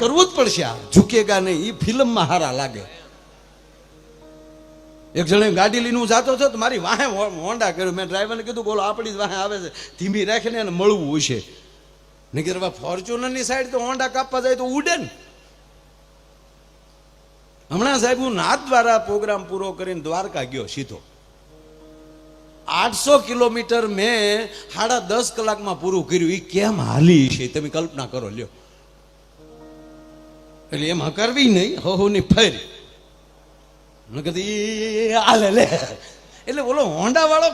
કરવું જ પડશે આ. ઝૂકેગા નહીં એ ફિલ્મમાં હારા લાગે. એક જણે ગાડી લઈને હું જાતો હતો તો મારી વાહે હોન્ડા કર્યું. મેં ડ્રાઈવરને કીધું, બોલો, આપણી જ વાહે આવે છે. ધીમી રાખીને એને મળવું હશે. નહીં કે ફોર્ચ્યુનરની સાઈડ તો હોન્ડા કાપવા જાય તો ઉડે ને. હમણાં સાહેબ, હું નાથ દ્વારા પ્રોગ્રામ પૂરો કરીને દ્વારકા ગયો સીધો. આઠસો કિલોમીટર મેં સાડા દસ કલાકમાં પૂરું કર્યું. એ કેમ હાલી છે? તમે કલ્પના કરો, લ્યો. એટલે એમ હકારવી નહીં હો ની ફેર ઈ હાલે, લે. એટલે બોલો હોન્ડા વાળો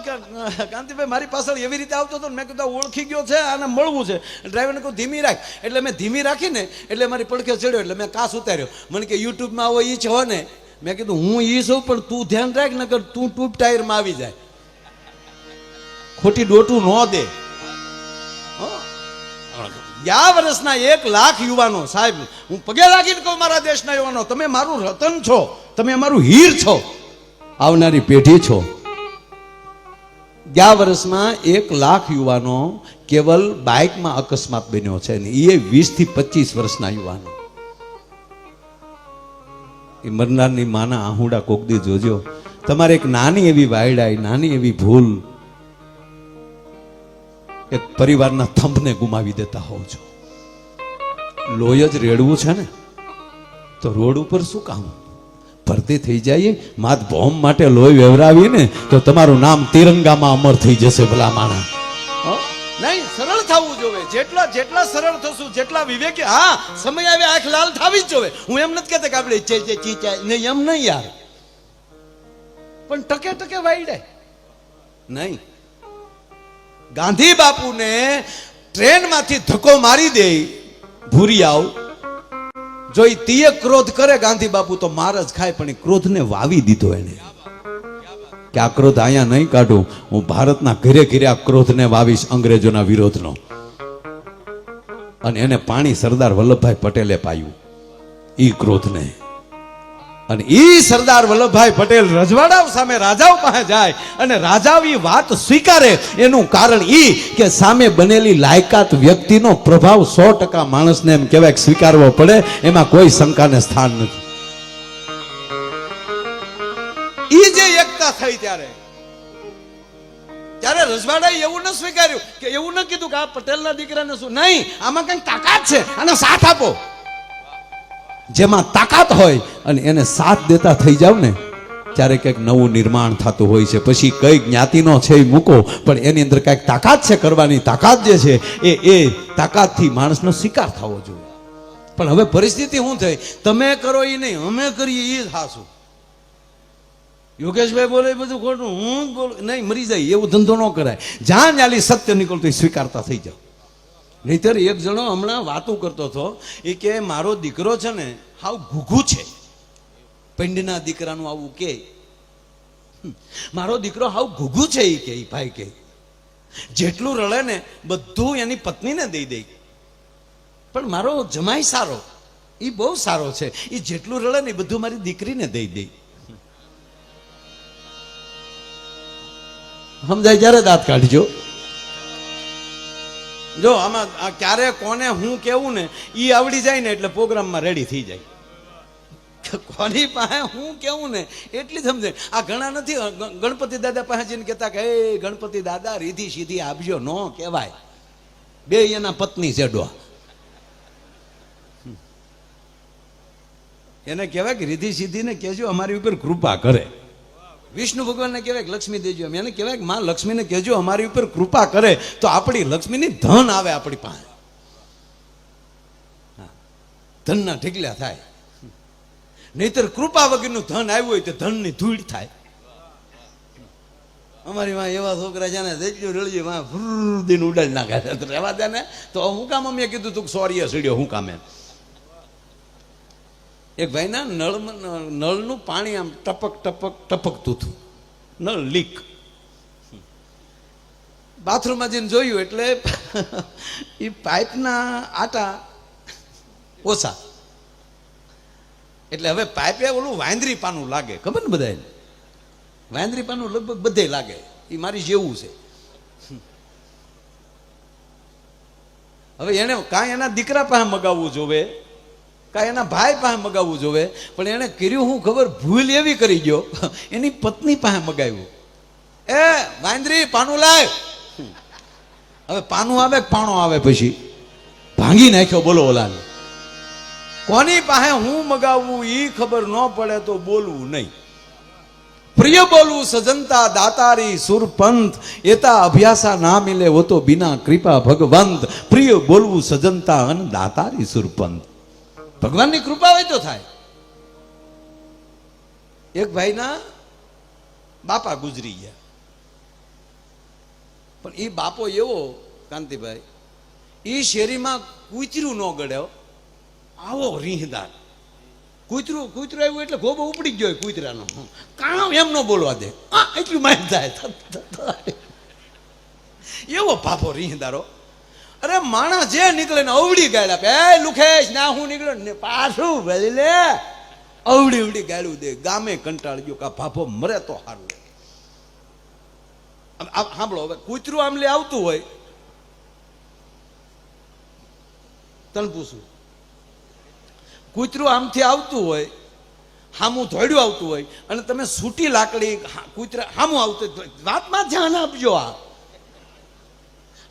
કાંતિભાઈ, મારી પાછળ એવી રીતે આવતો હતો ને મેં કીધું ઓળખી ગયો છે, આને મળવું છે. ડ્રાઈવરને કહું, ધીમી રાખ. એટલે મેં ધીમી રાખીને, એટલે મારી પડખે ચડ્યો, એટલે મેં કાસ ઉતાર્યો. મને કે, યુટ્યુબમાં આવો, ઈ છો ને. મેં કીધું, હું ઈ છું, પણ તું ધ્યાન રાખ, નકર તું ટૂબ ટાયરમાં આવી જાય. ખોટી ડોટું ન દે? ગયા વર્ષના એક લાખ યુવાનો, સાહેબ, હું પગે લાગીને કહું મારા દેશના યુવાનો, તમે મારું રતન છો, તમે અમારું હીર છો, આવનારી પેઢી છો. ગયા વર્ષમાં એક લાખ યુવાનો કેવલ બાઇકમાં અકસ્માત બન્યો છે ને એ વીસથી પચીસ વર્ષના યુવાનો. એ મરનારની માના આહુડા કોકદી જોજો. તમારે એક નાની એવી વાયડાઈ નાની એવી ભૂલ એક પરિવારના થંભને ગુમાવી દેતા હોવ છો. લોહી જ રેડવું છે ને, તો રોડ ઉપર શું કામ? ભરતી થઈ જાય માત ભોમ માટે લોહી વેવરાવી ને તો તમારું નામ તિરંગામાં અમર થઈ જશે ભલા માણા. નહીં, સરળ થવું જોવે. જેટલા જેટલા સરળ થશું, જેટલા વિવેકે, હા, સમય આવે આંખ લાલ થવી જ જોવે. હું એમ નથી કહેતા કે આપણે ચે ચે, ચી, ચા, નહીં, એમ નહીં યાર પણ ટકે ટકે વાઈડે નહીં. ગાંધી બાપુને ટ્રેનમાંથી ધક્કો મારી દે, ભૂરી આવ. જો એ તીએ ક્રોધ કરે, ગાંધી બાપુ તો માર જ ખાય, પણ એ ક્રોધને વાવી દીધો એને. કે આ ક્રોધ અહીંયા નહીં કાઢું, હું ભારતના ઘરે ઘરે આ ક્રોધને વાવીશ અંગ્રેજોના વિરોધનો. અને એને પાણી સરદાર વલ્લભભાઈ પટેલે પાયું એ ક્રોધને. અને એ સરદાર વલ્લભભાઈ પટેલ રજવાડાઓ સામે રાજાઓ પાસે જાય અને રાજાઓ એ વાત સ્વીકારે. એનું કારણ એ કે સામે બનેલી લાયકાત વ્યક્તિનો પ્રભાવ સો ટકા માણસને એમ કહેવાય સ્વીકારવો પડે, એમાં કોઈ શંકાને સ્થાન નથી. એ જે એકતા થઈ ત્યારે ત્યારે રજવાડાએ એવું ન સ્વીકાર્યું કે એવું ન કીધું કે આ પટેલના દીકરાને શું, નહીં, આમાં કંઈક તાકાત છે અને સાથ આપો. જેમાં તાકાત હોય અને એને સાથ દેતા થઈ જાવ ને, ત્યારે કંઈક નવું નિર્માણ થતું હોય છે. પછી કઈ જ્ઞાતિનો છે એ મૂકો, પણ એની અંદર કંઈક તાકાત છે કરવાની. તાકાત જે છે એ એ તાકાતથી માણસનો શિકાર થવો જોઈએ. પણ હવે પરિસ્થિતિ શું થઈ? તમે કરો એ નહીં, અમે કરીએ એ થાશું યોગેશભાઈ બોલે બધું ખોટું. હું બોલું, નહીં, મરી જાય, એવો ધંધો ન કરાય. જ્યાં ન્યાલી સત્ય નીકળતું સ્વીકારતા થઈ જાવ નહીતર એક જણો હમણાં વાતો કરતો હતો, એ કે, મારો દીકરો છે ને, હાવ ઘૂઘું છે. પિંડના દીકરાનું આવું કે મારો દીકરો હાવ ઘૂઘું છે, એ કે ભાઈ કે, જેટલું રડે ને, બધું એની પત્નીને દઈ દે. પણ મારો જમાઈ સારો એ બહુ સારો છે એ જેટલું રડે ને એ બધું મારી દીકરીને દઈ દે. સમજાય? જ્યારે દાંત કાઢજો? જો, આમાં આ ક્યારે, કોને, હું કેવું ને એ આવડી જાય ને એટલે પ્રોગ્રામમાં રેડી થઈ જાય. કોની પાસે હું કેવું ને, એટલી સમજે. આ ઘણા નથી ગણપતિ દાદા પાસે જઈને કહેતા કે, એ, ગણપતિ દાદા, રીધી સીધી આપજો, નો કહેવાય. બે એના પત્ની છે ડો એને કહેવાય કે, રીધી સીધીને કહેજો, અમારી ઉપર કૃપા કરે. વિષ્ણુ ભગવાનને કહેવાય લક્ષ્મી દેજો એને કહેવાય કે માં લક્ષ્મીને કહેજો, અમારી ઉપર કૃપા કરે તો આપણી લક્ષ્મીની ધન આવે આપણી પાસે. ધનના ઢીકલા થાય. નહીતર કૃપા વગરનું ધન આવ્યું હોય તો ધનની ધૂળ થાય. અમારી માં એવા છોકરા છે ને, જેટલું રળિયું માં ફૂર દિન ઉડાડી નાખે. રહેવા દે ને. તો હું કામ અમે કીધું તું સોરી સીડ્યો, હું કામ એમ. એક ભાઈના નળ નળનું પાણી આમ ટપક ટપક ટપકતું હતું. નળ લીક. બાથરૂમમાં જઈને જોયું એટલે એ પાઇપના આટા ઓછા. એટલે હવે પાઇપે ઓલું વાંદરી પાનું લાગે. ખબર ને બધા વાંદરી પાનું લગભગ બધે લાગે. એ મારી જેવું છે. હવે એને કાંઈ એના દીકરા પાસે મગાવવું જોવે. કાંઈ એના ભાઈ પાસે મગાવવું જોવે, પણ એણે કર્યું હું ખબર ભૂલ એવી કરી ગયો. એની પત્ની પાસે મગાવ્યું. એ, વાંદરી, પાનું લાવ. હવે પાનું આવે પાણો આવે પછી? ભાંગી નાખ્યો, બોલો ઓલાલ કોની પાસે હું મગાવવું એ ખબર ન પડે તો બોલવું નહીં. પ્રિય બોલવું સજનતા, દાતારી સુરપંત એતા અભ્યાસા ના મિલે હો તો બિના કૃપા ભગવંત. પ્રિય બોલવું સજનતા અન દાતારી સુરપંત ભગવાનની કૃપા હોય તો થાય. એક ભાઈના બાપા ગુજરી ગયા. પણ એ બાપો એવો, કાંતિભાઈ એ શેરીમાં કૂતર્યું ન ગળ્યો, આવો રીહદાર. કૂતરું કૂતરું આવ્યું એટલે ગોબો ઉપડી ગયો કૂતરાનો. કામ એમ ન બોલવા દે. આ એટલું માહિત થાય. એવો પાપો રીહદારો. અરે માણસ જે નીકળે ને અવડી ગાયડા પે લુખેશ, ના હું નીકળ્યો. ને પાછું ભલે લે અવડી અવડી ગાયડું દે. ગામે કંટાળ ગયો કા ભાભો મરે તો સારું સાંભળો, હવે કૂતરું આમ લે આવતું હોય. તને પૂછું, કૂતરું આમથી આવતું હોય, હામું ધોડ્યું આવતું હોય, અને તમે સૂટી લાકડી કૂતરા, હામું આવતું વાતમાં ધ્યાન આપજો આ.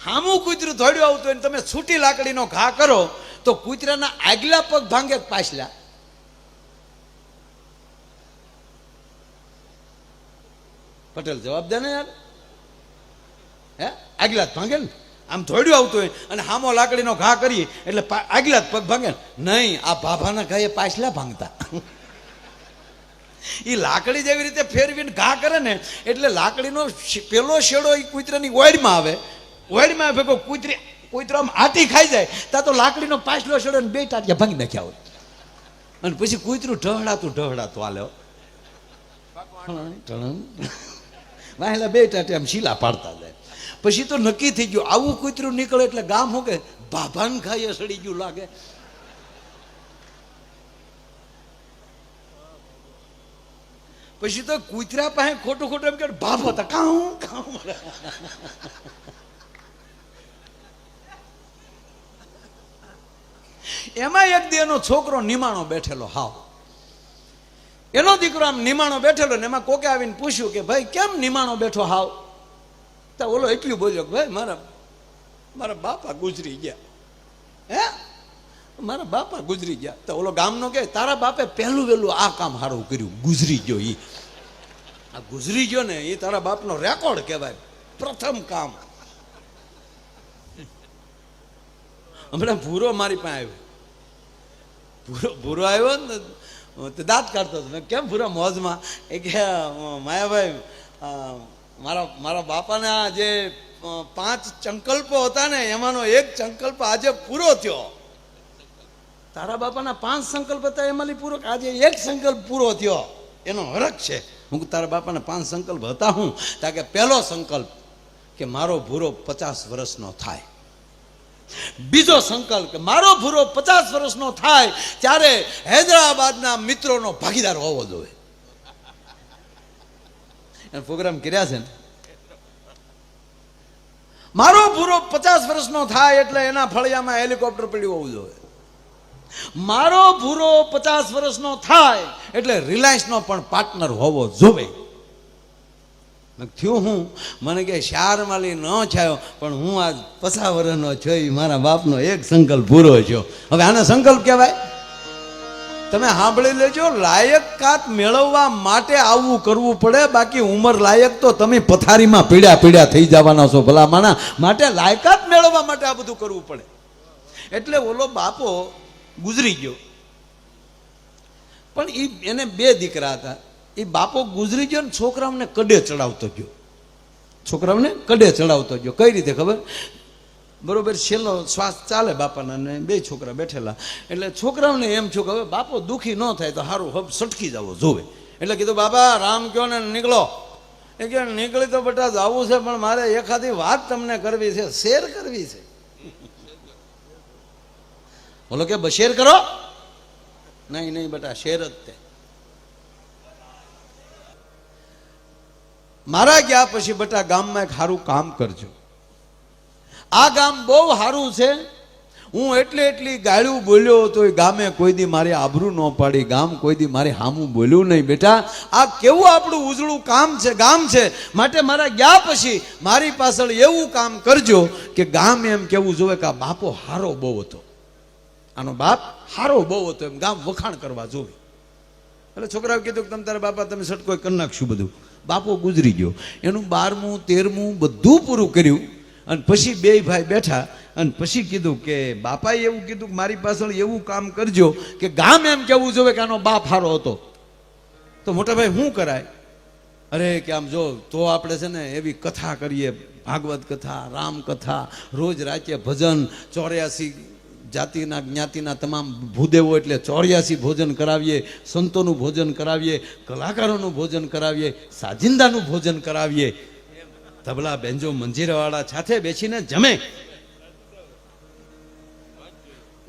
હામું કૂતરું ધોડ્યું આવતું હોય તમે છૂટી લાકડીનો ઘા કરો, તો કૂતરાના આગલા પગ ભાંગે પાછલા? પટેલ જવાબ દે ને યાર. હે? આગલા જ ભાંગે ને? આમ ધોડ્યું આવતું હોય અને હામો લાકડીનો ઘા કરીએ એટલે આગલા જ પગ ભાંગે નહીં, આ ભાભાના ઘાએ પાછલા ભાંગતા. એ લાકડી જેવી રીતે ફેરવીને ઘા કરે ને, એટલે લાકડીનો પેલો શેડો એ કૂતરાની ઓયડમાં આવે. ઓયડમાં ભેગો કૂતરી કૂતરો હાથી ખાઈ જાય. ત્યાં તો લાકડીનો પાછલો ને બે ટાટિયા ભાંગી નાખ્યા હોય. અને પછી કૂતરું ઢહડાતું ઢહડાતું હો. વાહેલા બે ટાટિયા આમ શીલા પાડતા જાય. પછી તો નક્કી થઈ ગયું, આવું કૂતરું નીકળે એટલે ગામ હું કે ભાભાન ખાઈએ સડી ગયું લાગે. પછી તો કૂતરા પાસે ખોટું ખોટું એમ કે ભાભો હતા કાઉ કાઉ એમાં એક દી એનો છોકરો નિમાણો બેઠેલો, હાવ. એનો દીકરો આમ નિમાણો બેઠેલો ને એમાં કોકે આવીને પૂછ્યું કે, ભાઈ, કેમ નિમાણો બેઠો, હાવ? તો ઓલો એટલું બોલ્યો કે, ભાઈ, મારા મારા બાપા ગુજરી ગયા. હે? મારા બાપા ગુજરી ગયા. તો ઓલો ગામનો કે, તારા બાપે પહેલું વહેલું આ કામ સારું કર્યું, ગુજરી ગયો એ આ ગુજરી ગયો ને, એ તારા બાપનો રેકોર્ડ કહેવાય, પ્રથમ કામ. હમણાં ભૂરો મારી પાસે આવ્યો. ભૂરો ભૂરો આવ્યો ને, તો દાંત કાઢતો હતો. કેમ ભૂરા મોજમાં? એ કે માયાભાઈ મારા મારા બાપાના જે પાંચ સંકલ્પો હતા ને, એમાંનો એક સંકલ્પ આજે પૂરો થયો. તારા બાપાના પાંચ સંકલ્પ હતા એમાંથી પૂરો આજે એક સંકલ્પ પૂરો થયો. એનો હરક છે. હું તારા બાપાના પાંચ સંકલ્પ હતા હું. કારણ કે પહેલો સંકલ્પ કે મારો ભૂરો પચાસ વર્ષનો થાય. બીજો સંકલ્પ કે મારો ભૂરો પચાસ વર્ષનો થાય ત્યારે હૈદરાબાદના મિત્રોનો ભાગીદાર હોવો જોઈએ. પ્રોગ્રામ કર્યા છે ને? મારો ભૂરો પચાસ વર્ષનો થાય એટલે એના ફળિયામાં હેલિકોપ્ટર પડ્યું હોવું જોઈએ. મારો ભૂરો પચાસ વર્ષનો થાય એટલે રિલાયન્સનો પણ પાર્ટનર હોવો મેં થયું હું મને કે શાર માલી ન છાયો, પણ હું આજ પસા વર્ષનો છું. ઈ મારા બાપનો એક સંકલ્પ પૂરો છો હવે આને સંકલ્પ કહેવાય? તમે સાંભળી લેજો લાયકાત મેળવવા માટે આવું કરવું પડે, બાકી ઉંમર લાયક તો તમે પથારીમાં પીડ્યા પીડ્યા થઈ જવાના છો ભલા માણા માટે લાયકાત મેળવવા માટે આ બધું કરવું પડે. એટલે ઓલો બાપો ગુજરી ગયો. પણ એ એને બે દીકરા હતા. એ બાપો ગુજરી ગયો ને છોકરાઓને કડે ચડાવતો ગયો. છોકરાઓને કડે ચડાવતો ગયો. કઈ રીતે ખબર? બરોબર, છેલ્લો શ્વાસ ચાલે બાપાના ને બે છોકરા બેઠેલા. એટલે છોકરાઓને એમ છું કે હવે બાપો દુઃખી ન થાય તો સારું હબ સટકી જવો જોવે. એટલે કીધું, બાપા, રામ કયો ને, નીકળો. એ કે, નીકળી તો બટા જવું છે, પણ મારે એખાદી વાત તમને કરવી છે, શેર કરવી છે. બોલો કે બશેર કરો? નહીં નહીં, બટા, શેર જ તે. મારા ગયા પછી બટા ગામમાં એક સારું કામ કરજો. આ ગામ બહુ સારું છે. હું એટલે એટલી ગાળ્યું બોલ્યો તો ગામે કોઈ દી મારી આબરૂ ન પાડી, ગામ કોઈ દી મારે હામું બોલ્યું નહીં બેટા. આ કેવું આપણું ઉજળું કામ છે, ગામ છે. માટે મારા ગયા પછી મારી પાછળ એવું કામ કરજો કે ગામ એમ કેવું જોવે કે આ બાપો હારો બહુ હતો. આનો બાપ હારો બહુ હતો, એમ ગામ વખાણ કરવા જોવે. એટલે છોકરાએ કીધું કે તમે તારા બાપા, તમે સટકો કરી નાખશું બધું. બાપો ગુજરી ગયો. એનું બારમું, તેરમું બધું પૂરું કર્યું અને પછી બે ભાઈ બેઠા અને પછી કીધું કે, બાપાએ એવું કીધું કે મારી પાછળ એવું કામ કરજો કે ગામ એમ કેવું જોવે કે આનો બાપ હારો હતો. તો મોટા ભાઈ શું કરાય? અરે કે આમ જો, તો આપણે છે ને એવી કથા કરીએ, ભાગવત કથા, રામ કથા, રોજ રાતે ભજન, ચોર્યાસી જાતિના જ્ઞાતિના તમામ ભૂદેવો એટલે ચોર્યાસી ભોજન કરાવીએ, સંતોનું ભોજન કરાવીએ, કલાકારોનું ભોજન કરાવીએ, સાજિંદાનું ભોજન કરાવીએ. તબલા બેન્જો મંજીરાવાળા સાથે બેસીને જમે.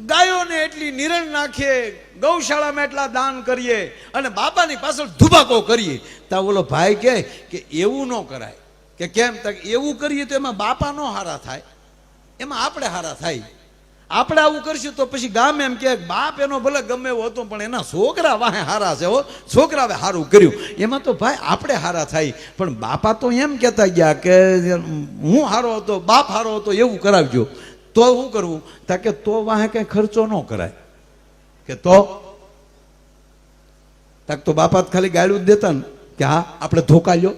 ગાયોને એટલી નિરણ નાખીએ, ગૌશાળામાં એટલા દાન કરીએ અને બાપાની પાછળ ધુબાકો કરીએ. તા ઓલો ભાઈ કહે કે એવું ન કરાય. કે કેમ? તક એવું કરીએ તો એમાં બાપા ન હારા થાય. એમાં આપણે હારા થાય. આપણે આવું કરશું તો પછી ગામ એમ કે બાપ એનો ભલે ગમે એવો હતો, પણ એના છોકરા વાહે હારા છે હો. છોકરાએ હારું કર્યું. એમાં તો ભાઈ આપણે હારા થાય. પણ બાપા તો એમ કહેતા ગયા કે હું હારો હતો, બાપ હારો હતો, એવું કરાવજો. તો શું કરવું તા કે તો વાહે કઈ ખર્ચો ન કરાય. કે તો? તાક તો બાપા જ ખાલી ગાળું જ દેતા ને. કે હા, આપણે ધોકા લ્યો.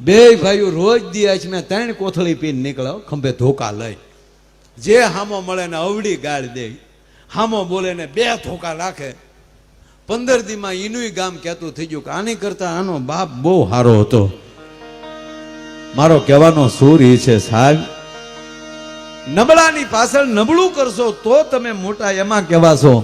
બે ભાઈઓ રોજ દિયા છે મેં ત્રણ કોથળી પીને નીકળ્યો ખંભે ધોકા લઈ. જે હામો મળે ને અવડી ગાળ દે, હામો બોલે ને બે ધોકા રાખે. પંદર દીમાં ઈનુય ગામ કહેતું થઈ ગયું કે આની કરતા આનો બાપ બહુ સારો હતો. મારો કહેવાનો સૂર એ છે, સાહેબ, નબળાની પાછળ નબળું કરશો તો તમે મોટા એમાં કહેવાશો.